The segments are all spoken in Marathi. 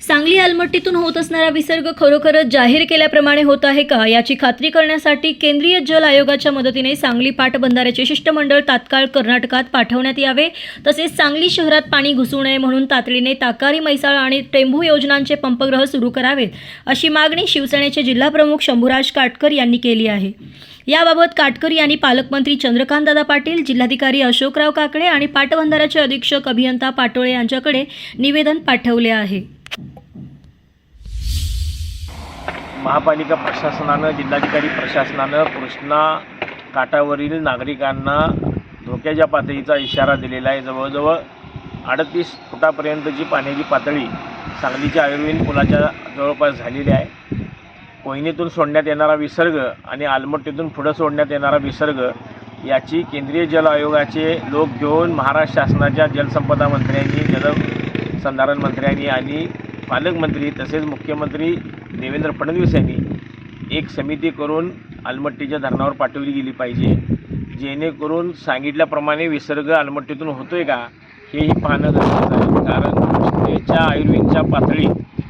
सांगली अलमट्टीतून होत असणारा विसर्ग खरोखरच जाहीर केल्याप्रमाणे होत आहे का? याची खात्री करण्यासाठी केंद्रीय जल आयोगाच्या मदतीने सांगली पाटबंधाऱ्याचे शिष्टमंडळ तात्काळ कर्नाटकात पाठवण्यात यावे. तसेच सांगली शहरात पाणी घुसू नये म्हणून तातडीने ताकारी मैसाळ आणि टेंभू योजनांचे पंपग्रह सुरू करावेत अशी मागणी शिवसेनेचे जिल्हाप्रमुख शंभूराज काटकर यांनी केली आहे. याबाबत काटकर यांनी पालकमंत्री चंद्रकांतदादा पाटील जिल्हाधिकारी अशोकराव काकडे आणि पाटबंधाऱ्याचे अधीक्षक अभियंता पाटोळे यांच्याकडे निवेदन पाठवले आहे. महापालिका प्रशासनानं जिल्हाधिकारी प्रशासनानं कृष्णा काठावरील नागरिकांना धोक्याच्या पातळीचा इशारा दिलेला आहे. जवळजवळ अडतीस फुटापर्यंतची पाण्याची पातळी सांगलीच्या आयुर्वेद पुलाच्या जवळपास झालेली आहे. कोयनेतून सोडण्यात येणारा विसर्ग आणि आलमट्टीतून पुढं सोडण्यात येणारा विसर्ग याची केंद्रीय जल आयोगाचे लोक घेऊन महाराष्ट्र शासनाच्या जलसंपदा मंत्र्यांनी जलसंधारण मंत्र्यांनी आणि पालकमंत्री तसेच मुख्यमंत्री देवेंद्र फडणवीस यांनी एक समिती करून आलमट्टीच्या धरणावर पाठवली गेली पाहिजे. जेणेकरून सांगितल्याप्रमाणे विसर्ग आलमट्टीतून होतो आहे का हेही पाहणं गरजेचं आहे. कारण त्याच्या आयुर्वेदच्या पातळी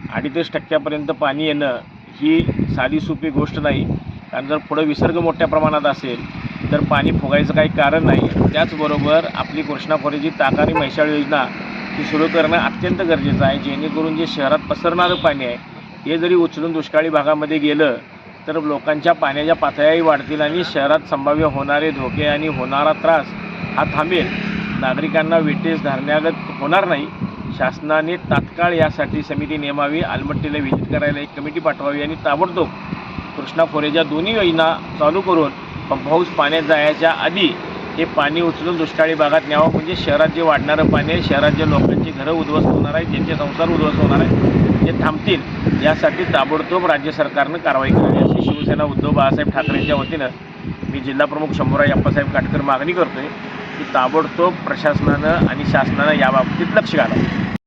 अडीचच टक्क्यापर्यंत पाणी येणं ही साधी सोपी गोष्ट नाही. कारण जर पुढं विसर्ग मोठ्या प्रमाणात असेल तर पाणी फुगायचं काही कारण नाही. त्याचबरोबर आपली कृष्णा खोऱ्याची ताकारी म्हैसाळ योजना ही सुरू करणं अत्यंत गरजेचं आहे. जेणेकरून जे शहरात पसरणारं पाणी आहे हे जरी उचलून दुष्काळी भागामध्ये गेलं तर लोकांच्या पाण्याच्या पातळ्याही वाढतील आणि शहरात संभाव्य होणारे धोके आणि होणारा त्रास हा थांबेल. नागरिकांना विटेस धरण्यागत होणार नाही. शासनाने तात्काळ यासाठी समिती नेमावी आलमट्टीला व्हिजिट करायला एक कमिटी पाठवावी आणि ताबडतोब कृष्णा खोरेच्या दोन्ही योजना चालू करून पंप हाऊस पाण्यात जायच्या आधी हे पाणी उचलून दुष्काळी भागात न्यावं. म्हणजे शहरात जे वाढणारं पाणी आहे शहरात जे लोकांची घरं उद्ध्वस्त होणार आहे ज्यांचे संसार उद्ध्वस्त होणार आहे ते थांबतील यासाठी ताबडतोब राज्य सरकारनं कारवाई करावी अशी शिवसेना उद्धव बाळासाहेब ठाकरेंच्या वतीनं मी जिल्हाप्रमुख शंभूराज अप्पासाहेब काटकर मागणी करतोय की ताबडतोब प्रशासनानं आणि शासनानं याबाबतीत लक्ष घालावं.